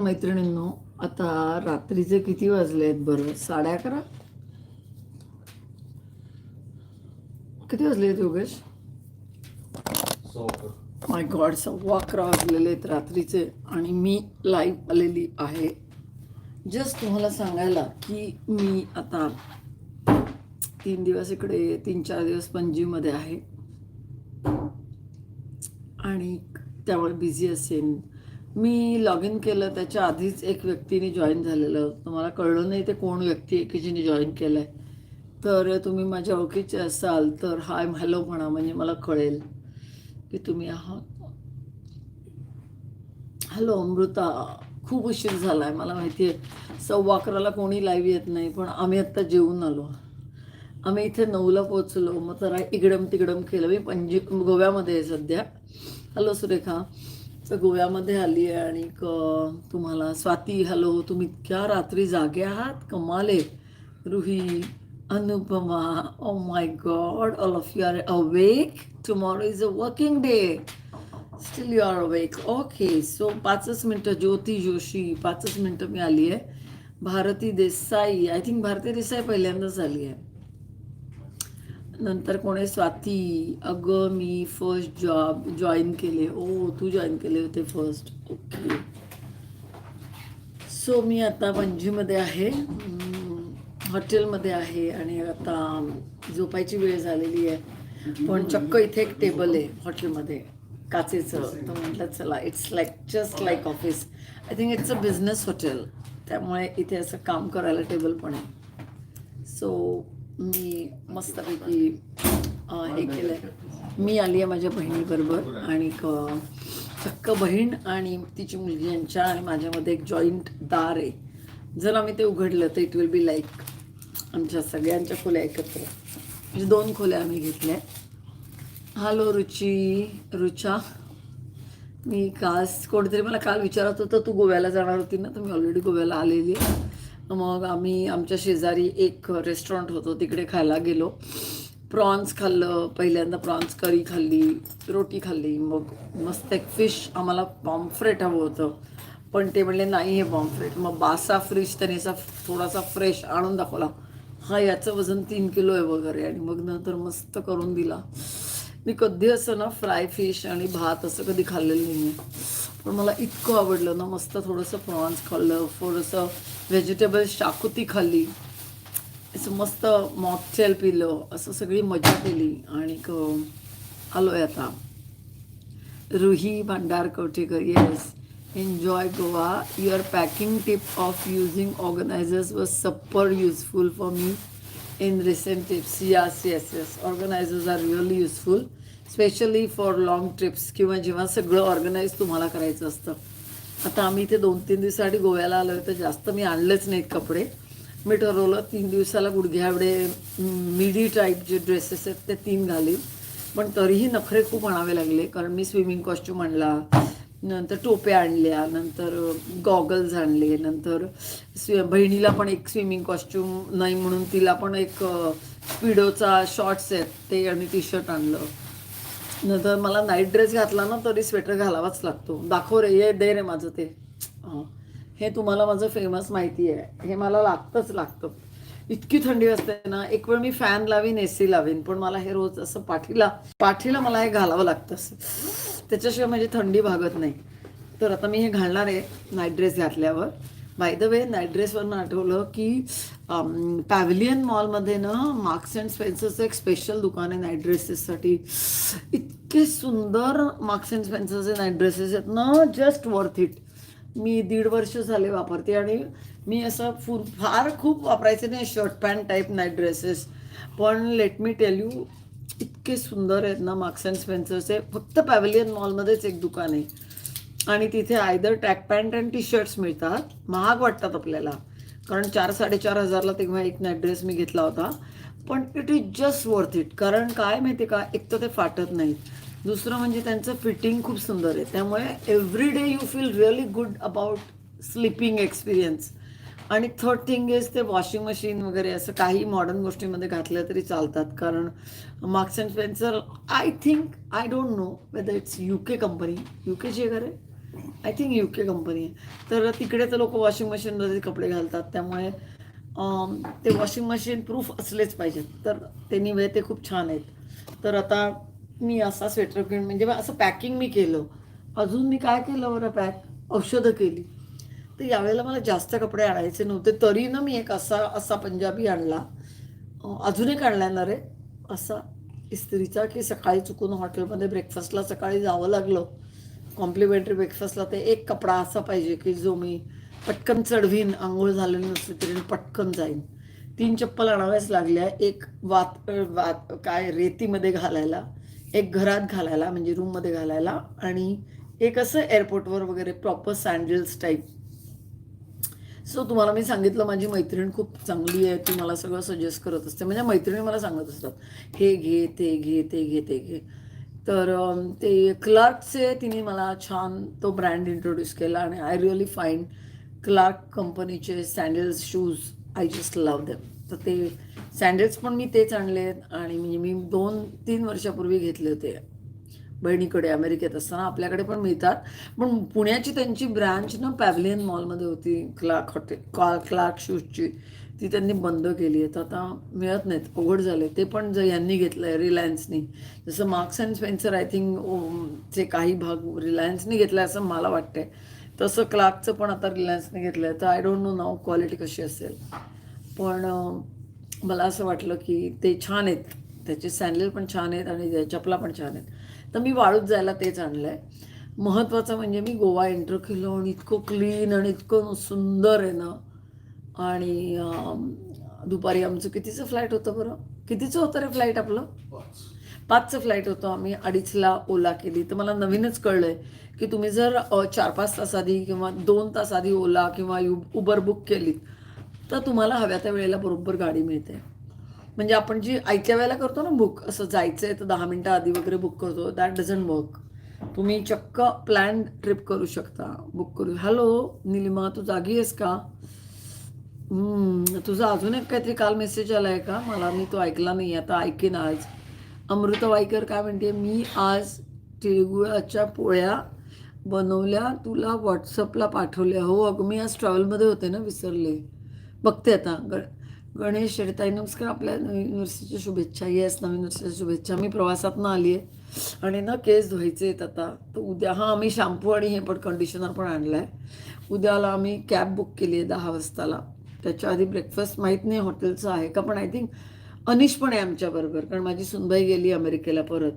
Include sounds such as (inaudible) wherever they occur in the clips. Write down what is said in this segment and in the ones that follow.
मैत्रिणींनो आता रात्रीचे किती वाजले आहेत बरं? साडे अकरा? किती वाजले आहेत योगेश माय गॉड सव्वा अकरा वाजलेले आहेत रात्रीचे आणि मी लाईव्ह आलेली आहे. जस्ट तुम्हाला सांगायला की मी आता तीन दिवस इकडे तीन चार दिवस पणजीमध्ये आहे. आणि त्यामुळे बिझी असेन. मी लॉग इन केलं त्याच्या आधीच एक व्यक्तीने जॉईन झालेलं. होतं मला कळलं नाही ते कोण व्यक्ती आहे की जिने जॉईन केलं आहे तर तुम्ही माझ्या ओळखीचे असाल तर हाय हॅलो म्हणा म्हणजे मला कळेल की तुम्ही आहात. हॅलो अमृता. खूप उशीर झाला आहे मला माहिती आहे. सव्वा अकराला कोणी लाईव्ह येत नाही पण आम्ही आत्ता जेवून आलो. आम्ही इथे नऊला पोचलो मग जरा इकडम तिकडम केलं. मी पणजी गोव्यामध्ये आहे सध्या. हॅलो सुरेखा. तर गोव्यामध्ये आली आहे आणि क- तुम्हाला स्वाती, हॅलो, तुम्ही इतक्या रात्री जागे आहात? कमाल Ruhi, Anupama oh my god all of you are awake tomorrow is a working day still you are awake okay so पाचच मिनटं, ज्योती, जोशी, पाचच मिनटं मी आली आहे. भारती देसाई आय थिंक भारती देसाई पहिल्यांदाच आली आहे. नंतर कोणी स्वाती अगं मी फर्स्ट जॉब जॉईन केले. ओ तू जॉईन केले होते फर्स्ट ओके सो मी आता पणजीमध्ये आहे. हॉटेलमध्ये आहे आणि आता झोपायची वेळ झालेली आहे. पण चक्क इथे एक टेबल आहे हॉटेलमध्ये काचेचं. तर म्हटलं चला it's like just like office I think it's a business hotel त्यामुळे इथे असं काम करायला टेबल पण आहे. सो मी मस्तपैकी हे केलं आहे मी आली आहे माझ्या बहिणीबरोबर आणि चक्क बहीण आणि तिची मुलगी यांच्या आणि माझ्यामध्ये एक जॉईंट दार आहे. जर आम्ही ते उघडलं तर इट विल बी लाईक आमच्या सगळ्यांच्या खोल्या एकत्र. म्हणजे दोन खोल्या आम्ही घेतल्या. हॅलो रुची रुचा. मी काल कोणीतरी मला काल विचारत होतं तू गोव्याला जाणार होती ना? तर मी ऑलरेडी गोव्याला आलेली आहे. मग आम्ही आमच्या शेजारी एक रेस्टॉरंट होतं तिकडे खायला गेलो. प्रॉन्स खाल्लं पहिल्यांदा प्रॉन्स करी खाल्ली रोटी खाल्ली मग मस्त एक फिश आम्हाला पॉम्फ्रेट हवं होतं. पण ते म्हणले नाही हे पॉम्फ्रेट मग बासा फ्रिश त्यानेचा थोडासा फ्रेश आणून दाखवला. हा याचं वजन तीन किलो आहे वगैरे. आणि मग नंतर मस्त करून दिला. मी कधी असं ना फ्राय फिश आणि भात असं कधी खाल्लेलं नाही आहे पण मला इतकं आवडलं ना मस्त थोडंसं प्रॉन्स खाल्लं थोडंसं व्हेजिटेबल शाकुती खाल्ली. असं मस्त मॉकटेल पिलं असं सगळी मजा केली. आणि आलो आहे आता. Ruhi Bhandar Kavathekar yes enjoy Goa your packing tip of using organizers was super useful for me in recent trips. yes yes yes. Organizers are really useful specially for long trips किंवा जेव्हा सगळं organise तुम्हाला करायचं असतं. आता आम्ही इथे दोन तीन दिवसासाठी गोव्याला आलो तर जास्त मी आणलेच नाहीत कपडे. मी ठरवलं तीन दिवसाला गुडघ्या एवढे मिडी टाईप जे ड्रेसेस आहेत ते तीन घालीन. पण तरीही नखरे खूप आणावे लागले कारण मी स्विमिंग कॉस्ट्यूम आणला. नंतर टोप्या आणल्या नंतर गॉगल्स आणले नंतर स्वि बहिणीला पण एक स्विमिंग कॉस्ट्यूम नाही म्हणून तिला पण एक स्पीडोचा शॉर्ट्स आहेत ते आणि टी शर्ट आणलं. नंतर मला नाईट ड्रेस घातला ना तरी स्वेटर घालावाच लागतो. दाखव रे ये दे रे माझं ते. हे तुम्हाला माझं फेमस माहिती आहे. हे मला लागतंच लागतं. इतकी थंडी असते ना एक वेळ मी फॅन लावीन एसी लावीन पण मला हे रोज असं पाठीला पाठीला मला हे घालावं लागतं असं. त्याच्याशिवाय माझी थंडी भागत नाही. तर आता मी हे घालणार आहे नाईट ड्रेस घातल्यावर. बाय द वे नाईट ड्रेसवरनं आठवलं की पॅव्हिलियन मॉलमध्ये ना मार्क्स अँड स्पेन्सरचं एक स्पेशल दुकान आहे नाईट ड्रेसेससाठी इतके सुंदर मार्क्स अँड स्पेन्सरचे नाईट ड्रेसेस आहेत ना जस्ट वर्थ इट मी दीड वर्ष झाले वापरते आणि मी असं फुल फार खूप वापरायचे नाही shirt pant type night dresses पण लेट मी टेल यू इतके सुंदर आहेत ना मार्क्स अँड स्पेन्सरचे फक्त पॅव्हलियन मॉलमध्येच एक दुकान आहे. आणि तिथे आयदर ट्रॅक पॅन्ट आणि टी शर्ट्स मिळतात. महाग वाटतात आपल्याला. कारण चार साडेचार हजारला तेव्हा एक नाईट ड्रेस मी घेतला होता. पण it is just worth it कारण काय माहिती का? एक तर ते फाटत नाहीत. दुसरं म्हणजे त्यांचं फिटिंग खूप सुंदर आहे. त्यामुळे every day you feel really good about sleeping experience आणि थर्ड थिंग इज ते वॉशिंग मशीन वगैरे असं काही मॉडर्न गोष्टीमध्ये घातल्या तरी चालतात. कारण Marks and Spencer I think I don't know whether it's UK K company यू केची जी वगैरे I think you K company आहे. तर तिकडे तर लोक वॉशिंग मशीनमध्ये कपडे घालतात. त्यामुळे ते वॉशिंग मशीन प्रूफ असलेच पाहिजेत. तर ते निवे ते खूप छान आहेत. तर आता मी असा स्वेटर घेऊन म्हणजे असं पॅकिंग मी केलं. अजून मी काय केलं बरं पॅक औषधं केली. तर यावेळेला मला जास्त कपडे आणायचे नव्हते. तरी ना मी एक असा असा पंजाबी आणला. अजून एक आणला ना रे असा इस्त्रीचा की सकाळी चुकून हॉटेलमध्ये ब्रेकफास्टला सकाळी जावं लागलं. कॉम्प्लिमेंटरी ब्रेकफास्टला ते एक कपडा असा पाहिजे की जो मी पटकन चढवीन आंघोळ झालेली नसली तरी मी पटकन जाईन. तीन चप्पल आणाव्याच लागल्या. एक वात वात काय रेतीमध्ये घालायला एक घरात घालायला म्हणजे रूममध्ये घालायला आणि एक असं एअरपोर्टवर वगैरे प्रॉपर सँडल्स टाईप सो तुम्हाला मी सांगितलं माझी मैत्रीण खूप चांगली आहे ती मला सगळं सजेस्ट करत असते. म्हणजे मैत्रिणी मला सांगत असतात हे घे ते घे ते घे ते घे. तर ते क्लार्कचे तिने मला छान तो ब्रँड इंट्रोड्यूस केला आणि आय रिअली फाईंड क्लार्क कंपनीचे sandals shoes I just love them तर ते सँडल्स पण मी तेच आणले आहेत आणि म्हणजे मी दोन तीन वर्षापूर्वी घेतले होते. बहिणीकडे अमेरिकेत असताना आपल्याकडे पण मिळतात. पण पुण्याची त्यांची ब्रँच ना पॅव्हलियन मॉलमध्ये होती क्लार्क हॉटेल क्ला क्लार्क शूजची. ती त्यांनी बंद केली आहे तर आता मिळत नाहीत. अवघड झाले. ते पण जर यांनी घेतलं आहे रिलायन्सनी. जसं Marks and Spencer I think चे काही भाग रिलायन्सनी घेतला असं मला वाटतंय. तसं क्लार्कचं पण आता रिलायन्सने घेतलं आहे तर आय डोंट नो नाव क्वालिटी कशी असेल. पण मला असं वाटलं की ते छान आहेत. त्याचे सँडल पण छान आहेत आणि चपला पण छान आहेत. तर मी वाळूत जायला तेच आणलं आहे महत्त्वाचं म्हणजे मी गोवा एंटर केलं आणि इतकं क्लीन आणि इतकं सुंदर आहे ना. आणि दुपारी आमचं कितीचं फ्लाईट होतं बरं? कितीचं होतं रे फ्लाईट आपलं? पाचचं फ्लाईट होतं आम्ही. अडीचला ओला केली. तर मला नवीनच कळलं आहे की तुम्ही जर चार पाच तास आधी किंवा दोन तास आधी ओला किंवा यु उबर बुक केलीत तर तुम्हाला हव्या त्या वेळेला बरोबर गाडी मिळते. म्हणजे आपण जी आयत्या वेळेला करतो ना बुक असं जायचं आहे तर दहा मिनटं आधी वगैरे बुक करतो. दॅट डझंट वर्क तुम्ही चक्क प्लॅन ट्रिप करू शकता. बुक करू. हॅलो निलिमा तू जागी आहेस का? तुझा अजून एक काहीतरी काल मेसेज आला आहे का? मला मी तो ऐकला नाही आता ऐकेन आज. अमृता वाईकर काय म्हणते? मी आज तिळगुळाच्या पोळ्या बनवल्या तुला व्हॉट्सअपला पाठवल्या. हो अगं मी आज ट्रॅव्हलमध्ये होते ना विसरले. बघते आता. ग गणेश शेडताई नमस्कार आपल्या नवीन वर्षाच्या शुभेच्छा. येस नवीन वर्षाच्या शुभेच्छा. मी प्रवासातनं आली आहे आणि ना केस धुवायचे आहेत आता. तर उद्या हां आम्ही शॅम्पू आणि हे पण कंडिशनर पण आणलं आहे उद्याला आम्ही कॅब बुक केली आहे दहा वाजताला. त्याच्या आधी ब्रेकफास्ट माहीत नाही हॉटेलचं आहे का? पण आय थिंक अनिश पण आहे आमच्याबरोबर कारण माझी सुनबाई गेली अमेरिकेला परत.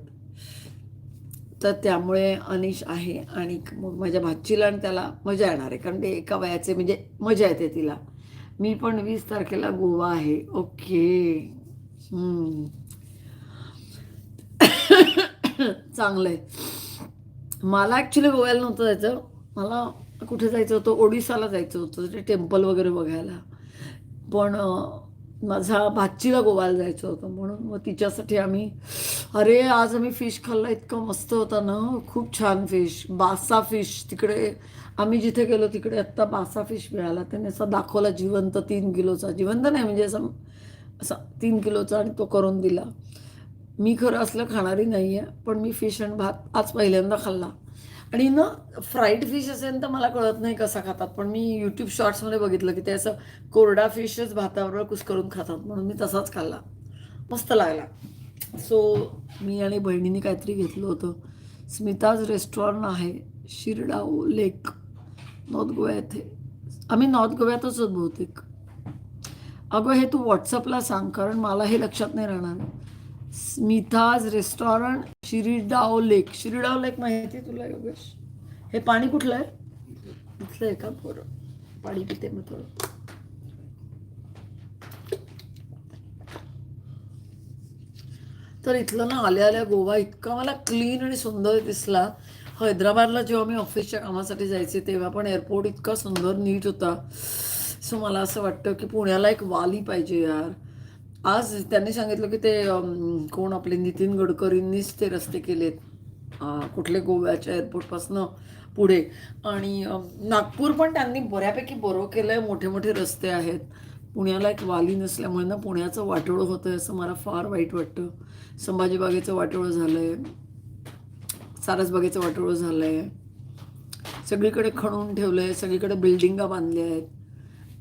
तर त्यामुळे अनिश आहे आणि मग माझ्या भाचीला आणि त्याला मजा येणार आहे कारण ते एका वयाचे म्हणजे मजा येते तिला. मी पण वीस तारखेला गोवा आहे. ओके. (coughs) चांगलं आहे मला ॲक्च्युली गोव्याला नव्हतं जायचं. मला कुठे जायचं होतं? ओडिसाला जायचं होतं. ते टेम्पल वगैरे बघायला. पण माझा भाचीला गोव्याला जायचं होतं म्हणून मग तिच्यासाठी आम्ही अरे आज आम्ही फिश खाल्ला इतकं मस्त होतं ना खूप छान फिश बासा फिश तिकडे आम्ही जिथे गेलो तिकडे आत्ता बासा फिश मिळाला. त्याने असा दाखवला जिवंत तीन किलोचा जिवंत नाही म्हणजे असं असा तीन किलोचा आणि तो करून दिला. मी खरं असलं खाणारी नाही आहे पण मी फिश आणि भात आज पहिल्यांदा खाल्ला. आणि ना फ्राईड फिश असेल तर मला कळत नाही कसा खातात. पण मी यूट्यूब शॉर्ट्समध्ये बघितलं की ते असं कोरडा फिशच भाताबरोबर कुस्करून खातात. म्हणून मी तसाच खाल्ला. मस्त लागला. सो मी आणि बहिणीने काहीतरी घेतलं होतं. स्मिताज रेस्टॉरंट आहे. शिरडाव लेक नॉर्थ गोवा येथे आम्ही नॉर्थ गोव्यातच आहोत बहुतेक. अगं हे तू व्हॉट्सअपला सांग. कारण मला हे लक्षात नाही राहणार. स्मिथाज रेस्टॉरंट शिरीडाव लेक. शिरीडाव लेक माहिती आहे तुला योगेश? हे पाणी कुठलं आहे? इथलं आहे का? बरं. पाणी पिते मग थोडं. तर इथलं ना आल्या आल्या गोवा इतका मला क्लीन आणि सुंदर दिसला. हैदराबादला जेव्हा मी ऑफिसच्या कामासाठी जायचे तेव्हा पण एअरपोर्ट इतका सुंदर नीट होता. सो मला असं वाटतं की पुण्याला एक वाली पाहिजे यार. आज त्यांनी सांगितलं की ते कोण आपले नितीन गडकरींनीच ते रस्ते केलेत. कुठले गोव्याच्या एअरपोर्टपासनं पुढे. आणि नागपूर पण त्यांनी बऱ्यापैकी बरं केलं आहे मोठे मोठे रस्ते आहेत. पुण्याला एक वाली नसल्यामुळे ना पुण्याचं वाटोळं होतं आहे असं मला फार वाईट वाटतं. संभाजी बागेचं वाटोळं झालं आहे सारसबागेचं वाटोळं झालं आहे सगळीकडे खणून ठेवलं आहे सगळीकडे बिल्डिंगा बांधल्या आहेत.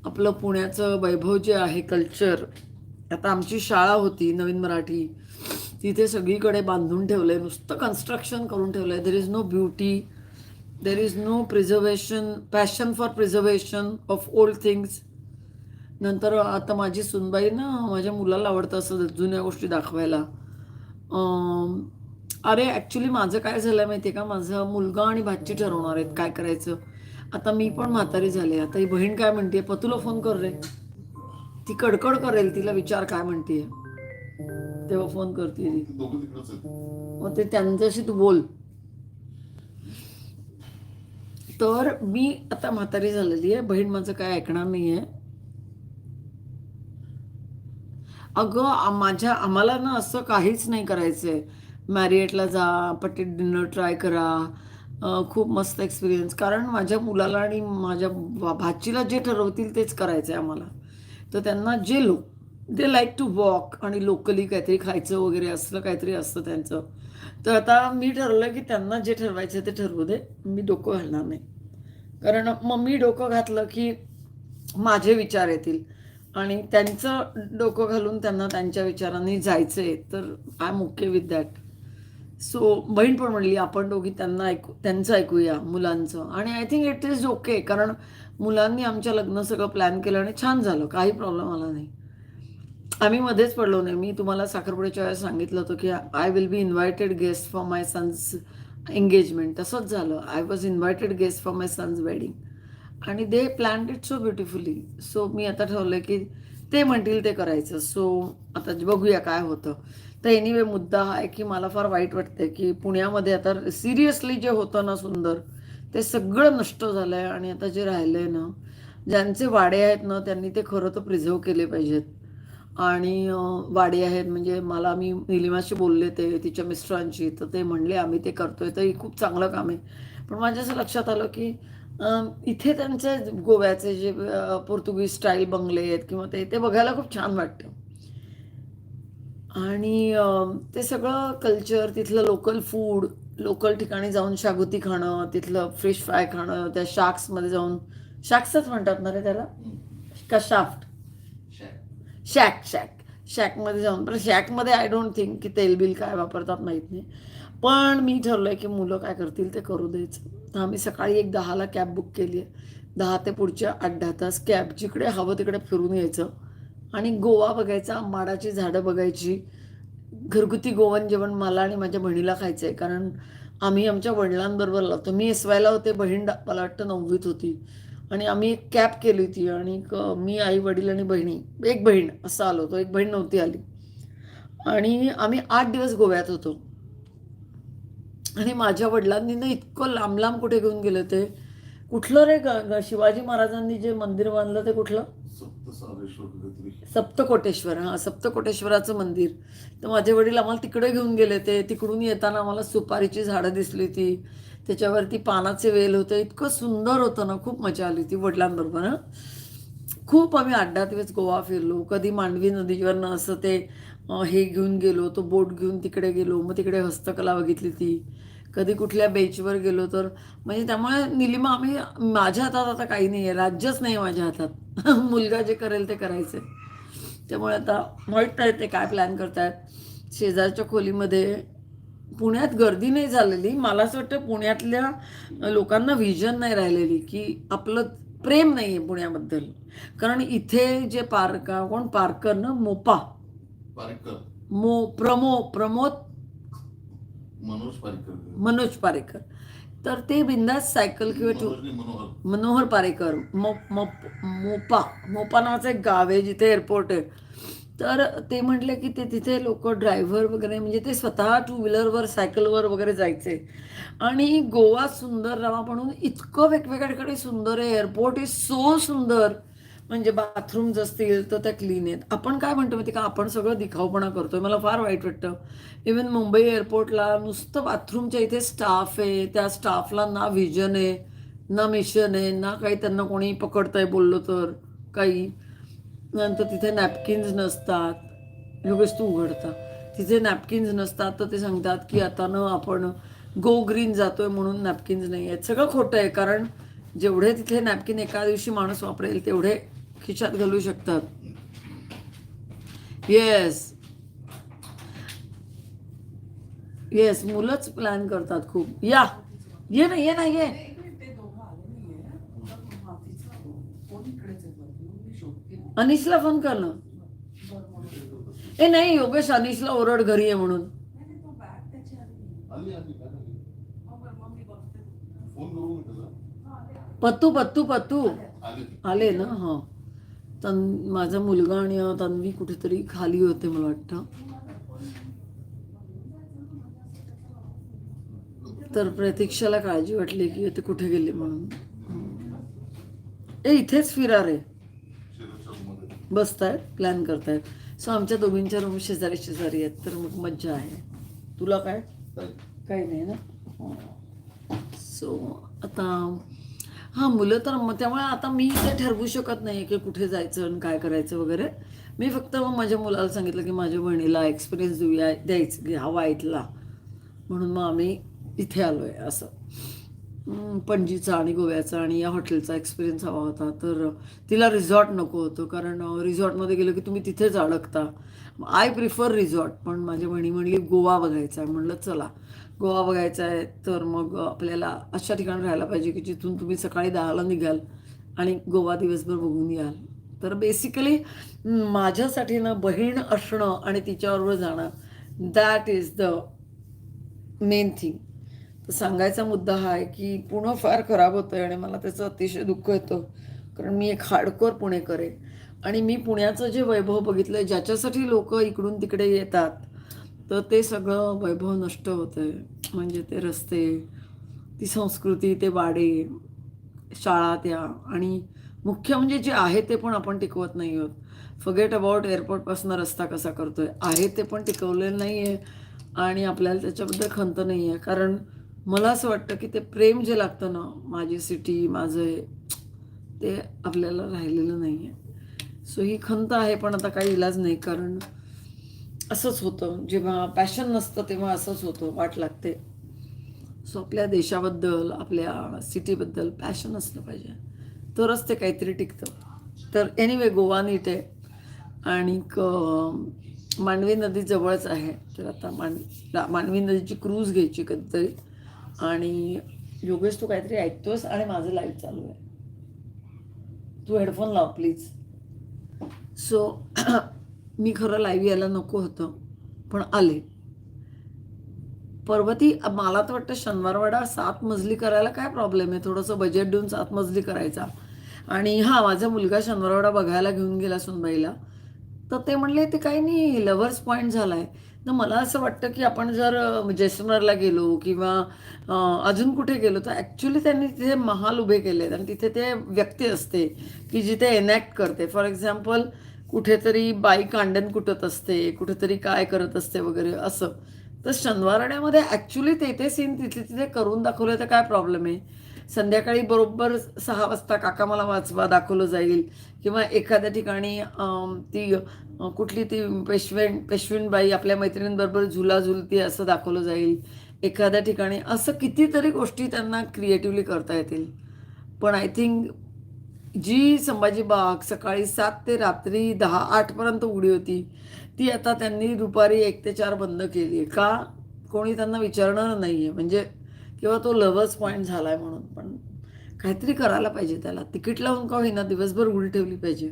आपलं पुण्याचं वैभव जे आहे कल्चर आता आमची शाळा होती नवीन मराठी. तिथे सगळीकडे बांधून ठेवलं आहे नुसतं कन्स्ट्रक्शन करून ठेवलं आहे there is no beauty there is no preservation passion for preservation of old things नंतर आता माझी सुनबाई ना माझ्या मुलाला आवडतं असं जुन्या गोष्टी दाखवायला. अरे ॲक्च्युली माझं काय झालं माहिती आहे का? माझा मुलगा आणि भाची ठरवणार आहेत काय करायचं. आता मी पण म्हातारी झाले. आता ही बहीण काय म्हणते पतूला फोन कर रे. ती कडकड करेल तिला विचार काय म्हणते. तेव्हा फोन करते. मग ते त्यांच्याशी तू बोल. तर मी आता म्हातारी झालेली आहे. बहीण माझं काय ऐकणार नाही आहे अगं माझ्या आम्हाला ना असं काहीच नाही करायचं आहे मॅरिएटला जा पट्टी डिनर ट्राय करा. खूप मस्त एक्सपिरियन्स कारण माझ्या मुलाला आणि माझ्या भाचीला जे ठरवतील तेच करायचं आहे आम्हाला. तर त्यांना जे लोक दे लाईक टू वॉक आणि लोकली काहीतरी खायचं वगैरे असलं काहीतरी असतं त्यांचं. तर आता मी ठरवलं की त्यांना जे ठरवायचं ते ठरवू दे मी डोकं घालणार नाही. कारण मग मी डोकं घातलं की माझे विचार येतील. आणि त्यांचं डोकं घालून त्यांना त्यांच्या विचारांनी जायचं आहे तर I am okay with that so बहीण पण म्हणली आपण दोघी त्यांना ऐकू त्यांचं ऐकूया मुलांचं. आणि I think it is okay कारण मुलांनी आमच्या लग्न सगळं प्लॅन केलं आणि छान झालं काही प्रॉब्लेम आला नाही. आम्ही मध्येच पडलो नाही. मी तुम्हाला साखरपुड्याच्या वेळेस सांगितलं होतं की I will be invited guest for my son's engagement तसंच झालं. I was invited guest for my son's wedding आणि they plan it so beautifully so मी आता ठरवलं की ते म्हणतील ते करायचं. सो आता बघूया काय होतं. तर एनिवे मुद्दा हा आहे की मला फार वाईट वाटतंय की पुण्यामध्ये आता सिरियसली जे होतं ना सुंदर ते सगळं नष्ट झालं आहे आणि आता जे राहिलं आहे ना ज्यांचे वाडे आहेत ना त्यांनी ते खरं तर प्रिझर्व केले पाहिजेत. आणि वाडे आहेत म्हणजे मला मी निलिमाशी बोलले ते तिच्या मिस्टरांशी तर ते म्हणले आम्ही ते करतोय. तर ही खूप चांगलं काम आहे. पण माझ्या असं लक्षात आलं की इथे त्यांचे गोव्याचे जे पोर्तुगीज स्टाईल बंगले आहेत किंवा ते ते बघायला खूप छान वाटतं. आणि ते सगळं कल्चर तिथलं लोकल फूड लोकल ठिकाणी जाऊन शागुती खाणं तिथलं फिश फ्राय खाणं त्या शार्क्समध्ये जाऊन शार्क्सच म्हणतात ना रे त्याला? का शाफ्ट शॅक शॅक शॅक शॅकमध्ये जाऊन. पण शॅकमध्ये आय डोंट थिंक की तेलबिल काय वापरतात माहीत नाही. पण मी ठरलं की मुलं काय करतील ते करू द्यायचं तर आम्ही सकाळी एक दहाला कॅब बुक केली आहे दहा ते पुढच्या आठ दहा तास कॅब जिकडे हवं तिकडे फिरून यायचं. आणि गोवा बघायचा माडाची झाडं बघायची. घरगुती गोवन जेवण मला आणि माझ्या बहिणीला खायचं आहे कारण आम्ही आमच्या वडिलांबरोबर लावतो मी एस वायला होते बहीण मला वाटतं नववीत होती. आणि आम्ही एक कॅब केली होती आणि मी आई वडील आणि बहिणी एक बहीण असं आलो होतो. एक बहीण नव्हती आली. आणि आम्ही आठ दिवस गोव्यात होतो. आणि माझ्या वडिलांनी ना इतकं लांब लांब कुठे घेऊन गेले ते? कुठलं रे ग- शिवाजी महाराजांनी जे मंदिर बांधलं ते कुठलं? सप्तकोटेश्वर हां सप्तकोटेश्वराचं मंदिर. तर माझे वडील आम्हाला तिकडे घेऊन गेले ते. तिकडून येताना आम्हाला सुपारीची झाडं दिसली ती. त्याच्यावरती पानाचे वेल होते. इतकं सुंदर होतं ना खूप मजा आली ती वडिलांबरोबर हं. खूप आम्ही आठ दिवस गोवा फिरलो. कधी मांडवी नदीवरनं असं ते हे घेऊन गेलो तो बोट घेऊन तिकडे गेलो. मग तिकडे हस्तकला बघितली ती. कधी कुठल्या बेचवर गेलो तर म्हणजे त्यामुळे निलिमा आम्ही माझ्या हातात आता काही नाही आहे राज्यच नाही आहे माझ्या हातात. (laughs) मुलगा जे करेल ते करायचं त्यामुळे आता माहीत नाही ते काय प्लॅन करतायत. शेजारच्या खोलीमध्ये पुण्यात गर्दी नाही झालेली. मला असं वाटतं पुण्यातल्या लोकांना व्हिजन नाही राहिलेली की आपलं प्रेम नाही आहे पुण्याबद्दल. कारण इथे जे पार्का कोण? पार्कर ना? मोपा. पारेकर. मो प्रमो प्रमोद मनोज पारेकर मनोज पारेकर. तर ते बिंदास सायकल किंवा टू मनोज नाही, मनोहर. मनोहर पारेकर मो मो- मोपा. मोपा नावाचं एक गाव आहे जिथे एअरपोर्ट आहे. तर ते म्हटले की ते तिथे लोक ड्रायव्हर वगैरे म्हणजे ते स्वतः टू व्हीलरवर सायकलवर वगैरे जायचे. आणि गोवा सुंदर रावा म्हणून इतकं वेगवेगळ्या ठिकाणी सुंदर आहे. एअरपोर्ट इज सो सुंदर. म्हणजे बाथरूम्स असतील तर त्या क्लीन आहेत. आपण काय म्हणतो माहिती का? आपण सगळं दिखावपणा करतोय. मला फार वाईट वाटतं. इवन मुंबई एअरपोर्टला नुसतं बाथरूमच्या इथे स्टाफ आहे. त्या स्टाफला ना व्हिजन आहे ना मिशन आहे ना काही त्यांना कोणी पकडतंय बोललो तर काही. नंतर तिथे नॅपकिन्स नसतात. योगेश तू उघडता. तिथे नॅपकिन्स नसतात तर ते सांगतात की आता न आपण गो ग्रीन जातोय म्हणून नॅपकिन्स नाही आहेत. सगळं खोटं आहे कारण जेवढे तिथे नॅपकिन एका दिवशी माणूस वापरेल तेवढे खिशात घालू शकतात. येस येस मुलंच प्लॅन करतात खूप. या. ये ना ये ना ये. अनिशला फोन कर ना. ए नाही योगेश अनिशला ओरड घरी आहे म्हणून. पत्तू पत्तू पत्तू. आले ना हा. तन माझा मुलगा आणि तन्वी कुठेतरी खाली होते मला वाटतं. तर प्रतीक्षाला काळजी वाटली की ते कुठे गेले म्हणून. ए इथेच शिरच्या रूममध्ये बसतायत प्लॅन करतायत. सो आमच्या दोघींच्या रूम शेजारी शेजारी आहेत तर मग मज्जा आहे. तुला काय? काय? काही नाही ना? सो आता हां मुलं तर मग त्यामुळे आता मी ते ठरवू शकत नाही की कुठे जायचं आणि काय करायचं वगैरे. मी फक्त मग माझ्या मुलाला सांगितलं की माझ्या बहिणीला एक्सपिरियन्स देऊया द्यायचं हवा इथला म्हणून मग आम्ही इथे आलो आहे असं पणजीचा आणि गोव्याचा आणि या हॉटेलचा एक्सपिरियन्स हवा होता. तर तिला रिझॉर्ट नको होतं कारण रिसॉर्टमध्ये गेलं की तुम्ही तिथेच अडकता. आय प्रिफर रिझॉर्ट पण माझी बहिणी म्हणली गोवा बघायचा. आहे म्हणलं चला. गोवा बघायचा आहे तर मग आपल्याला अशा ठिकाणी राहायला पाहिजे की जिथून तुम्ही सकाळी दहाला निघाल आणि गोवा दिवसभर बघून याल. तर बेसिकली माझ्यासाठी ना बहीण असणं आणि तिच्याबरोबर जाणं that is the main thing तर सांगायचा मुद्दा हा आहे की पुणं फार खराब होतं आहे आणि मला त्याचं अतिशय दुःख येतं कारण मी एक हार्डकोर पुणेकर आहे. आणि मी पुण्याचं जे वैभव बघितलं आहे ज्याच्यासाठी लोक इकडून तिकडे येतात तर ते सगळं वैभव नष्ट होतं आहे म्हणजे ते रस्ते ती संस्कृती ते वाडे शाळा त्या. आणि मुख्य म्हणजे जे आहे ते पण आपण टिकवत नाही आहोत. फगेट अबाउट एअरपोर्टपासून रस्ता कसा करतोय. आहे ते पण टिकवलेलं नाही आहे आणि आपल्याला त्याच्याबद्दल खंत नाही आहे कारण मला असं वाटतं की ते प्रेम जे लागतं ना माझी सिटी माझं ते आपल्याला राहिलेलं नाही आहे सो ही खंत आहे पण आता काही इलाज नाही. कारण असंच होतं. जेव्हा पॅशन नसतं तेव्हा असंच होतं वाट लागते. सो आपल्या देशाबद्दल आपल्या सिटीबद्दल पॅशन असलं पाहिजे. तरच ते काहीतरी टिकतं. तर एनिवे गोवा नीट आहे. आणि क मांडवी नदी जवळच आहे. तर आता मान मांडवी नदीची क्रूज घ्यायची कधीतरी. आणि योगेश तू काहीतरी ऐकतोस? आणि माझं लाईव्ह चालू आहे. तू हेडफोन लाव प्लीज सो मी खरं लाईव्ह यायला नको होतं पण आले. पर्वती मला तर वाटतं शनिवारवाडा सात मजली करायला काय प्रॉब्लेम आहे? थोडंसं बजेट देऊन सात मजली करायचा. आणि हा माझा मुलगा शनिवारवाडा बघायला घेऊन गेला सुनबाईला. तर ते म्हणले ते काही नाही लव्हर्स पॉईंट झाला आहे तर मला असं वाटतं की आपण जर अ, गेलो किंवा अजून कुठे गेलो तर ॲक्च्युली त्यांनी तिथे महाल उभे केले आहेत आणि तिथे ते व्यक्ती असते की जिथे एनॅक्ट करते. फॉर एक्झाम्पल कुठेतरी बाई कांडण कुटत असते कुठेतरी काय करत असते वगैरे असं. तर शनिवारण्यामध्ये ॲक्च्युली ते ते सीन तिथे तिथे करून दाखवले तर काय प्रॉब्लेम आहे? संध्याकाळी बरोबर सहा वाजता काका मला वाचवा दाखवलं जाईल. किंवा एखाद्या ठिकाणी ती कुठली ती पेशवेन पेशवीनबाई आपल्या मैत्रिणींबरोबर झुला झुलती असं दाखवलं जाईल. एखाद्या ठिकाणी असं कितीतरी गोष्टी त्यांना क्रिएटिव्हली करता येतील. पण आय थिंक जी संभाजी बाग सकाळी सात ते रात्री दहा आठपर्यंत उघडी होती ती आता त्यांनी दुपारी एक ते चार बंद केली आहे. का? कोणी त्यांना विचारणार नाही आहे म्हणजे किंवा तो लवच पॉईंट झाला आहे म्हणून. पण काहीतरी करायला पाहिजे त्याला. तिकीट लावून का होईना? दिवसभर उघडी ठेवली पाहिजे.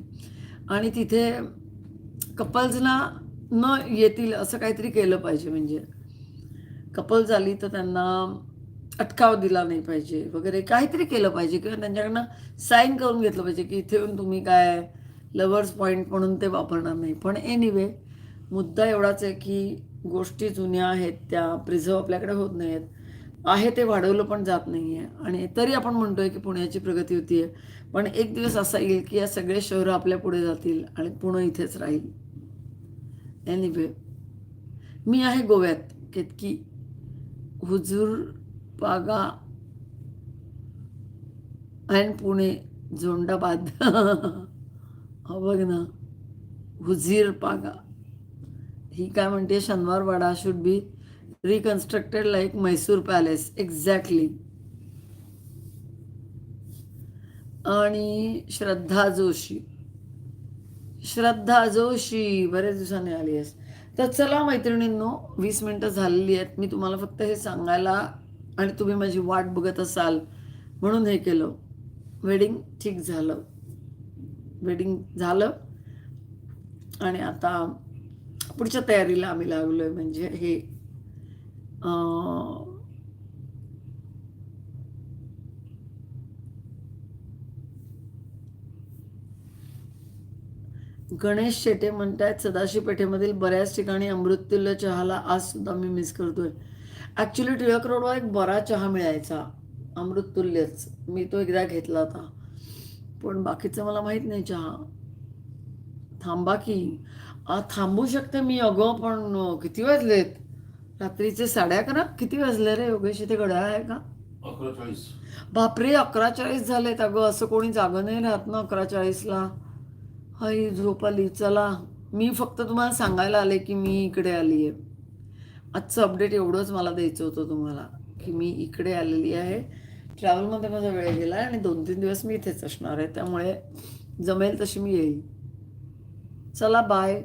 आणि तिथे कपल्सना न येतील असं काहीतरी केलं पाहिजे. म्हणजे कपल झाली तर त्यांना अटकाव दिला नाही पाहिजे वगैरे काहीतरी केलं पाहिजे किंवा त्यांच्याकडनं साईन करून घेतलं पाहिजे की इथे येऊन तुम्ही काय लवर्स पॉईंट म्हणून ते वापरणार नाही. पण एनिवे मुद्दा एवढाच आहे की गोष्टी जुन्या आहेत त्या प्रिझर्व आपल्याकडे होत नाहीत आहे ते वाढवलं पण जात नाही आहे आणि तरी आपण म्हणतोय की पुण्याची प्रगती होती आहे पण एक दिवस असा येईल की या सगळे शहरं आपल्या पुढे जातील आणि पुणे इथेच राहील. एनिवे मी आहे गोव्यात. केतकी हुजूर पागा अँड पुणे झोंडाबाद. बघ ना हुजीर पागा ही काय म्हणते Shaniwarwada should be reconstructed like Mysore palace exactly आणि श्रद्धा जोशी. श्रद्धा जोशी बऱ्याच दिवसांनी आली आहेस. तर चला मैत्रिणींनो वीस मिनटं झालेली आहेत. मी तुम्हाला फक्त हे सांगायला आणि तुम्ही माझी वाट बघत असाल म्हणून हे केलं. वेडिंग ठीक झालं. वेडिंग झालं. आणि आता पुढच्या तयारीला आम्ही लागलो आहे म्हणजे हे गणेश शेटे म्हणतायत सदाशिव पेठेमधील बऱ्याच ठिकाणी अमृत्युल्य चहाला आज सुद्धा मी मिस करतोय. ॲक्च्युली टिळक रोडवर एक बरा चहा मिळायचा. अमृततुल्यच. मी तो एकदा घेतला होता. पण बाकीचं मला माहीत नाही चहा. थांबा की. आ, थांबू शकते मी अगं पण किती वाजलेत? रात्रीचे साडे अकरा? किती वाजले रे? योगेश इथे घड्याळ आहे का? बापरे अकरा चाळीस झालेत अगं. असं कोणी जागं नाही राहत ना अकरा चाळीसला. हाय झोप आली. चला. मी फक्त तुम्हाला सांगायला आले की मी इकडे आली आहे आजचं अपडेट एवढंच मला द्यायचं होतं तुम्हाला की मी इकडे आलेली आहे. ट्रॅव्हलमध्ये माझा वेळ गेला आहे आणि दोन तीन दिवस मी इथेच असणार आहे. त्यामुळे जमेल तशी मी येईल. चला बाय